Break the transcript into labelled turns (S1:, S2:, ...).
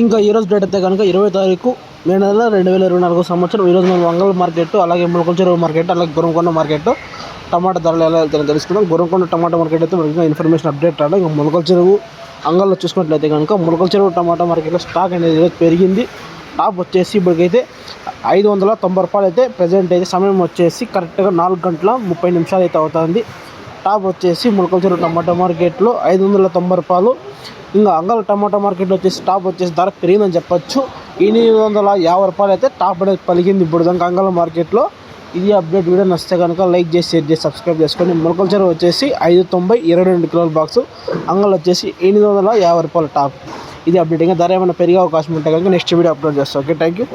S1: ఇంకా ఈరోజు డేట్ అయితే కనుక ఇరవై తారీఖు మే నెల రెండు వేల ఇరవై నాలుగు సంవత్సరం. ఈరోజు మనం వంగల్ మార్కెట్ అలాగే ములకల చెరువు మార్కెట్ అలాగే గురంకొండ మార్కెట్ టమాటా ధరలు ఎలా వెళ్తాయో తెలుసుకుందాం. గురంకొండ టమాటా మార్కెట్ అయితే మనకి ఇంకా ఇన్ఫర్మేషన్ అప్డేట్ రావడం ఇంకా ములకల చెరువు అంగల్లో చూసుకున్నట్లయితే కనుక ములకల చెరువు టమాటా మార్కెట్లో స్టాక్ అనేది ఈరోజు పెరిగింది. టాప్ వచ్చేసి ఇప్పటికైతే ఐదు వందల తొంభై రూపాయలు అయితే ప్రజెంట్ అయితే సమయం వచ్చేసి కరెక్ట్గా నాలుగు గంటల ముప్పై నిమిషాలు అయితే అవుతుంది. టాప్ వచ్చేసి ములకల చెరువు టమాటా మార్కెట్లో ఐదు వందల తొంభై రూపాయలు ఇంకా అంగళ టమాటా మార్కెట్లో వచ్చేసి టాప్ వచ్చేసి ధర పెరిగిందని చెప్పొచ్చు. ఎనిమిది వందల యాభై రూపాయలు అయితే టాప్ అనేది పలికింది ఇప్పుడు దానికి అంగళ మార్కెట్లో. ఇది అప్డేట్ వీడియో నచ్చితే కనుక లైక్ చేసి షేర్ చేసి సబ్స్క్రైబ్ చేసుకోండి ములకల చెరువు వచ్చేసి ఐదు తొంభై ఇరవై రెండు కిలోల బాక్స్ అంగల్ వచ్చేసి ఎనిమిది వందల యాభై రూపాయల టాప్. ఇది అప్డేట్ ఇంకా ధర ఏమైనా పెరిగే అవకాశం ఉంటే కనుక నెక్స్ట్ వీడియో అప్లోడ్ చేస్తాం. Okay thank you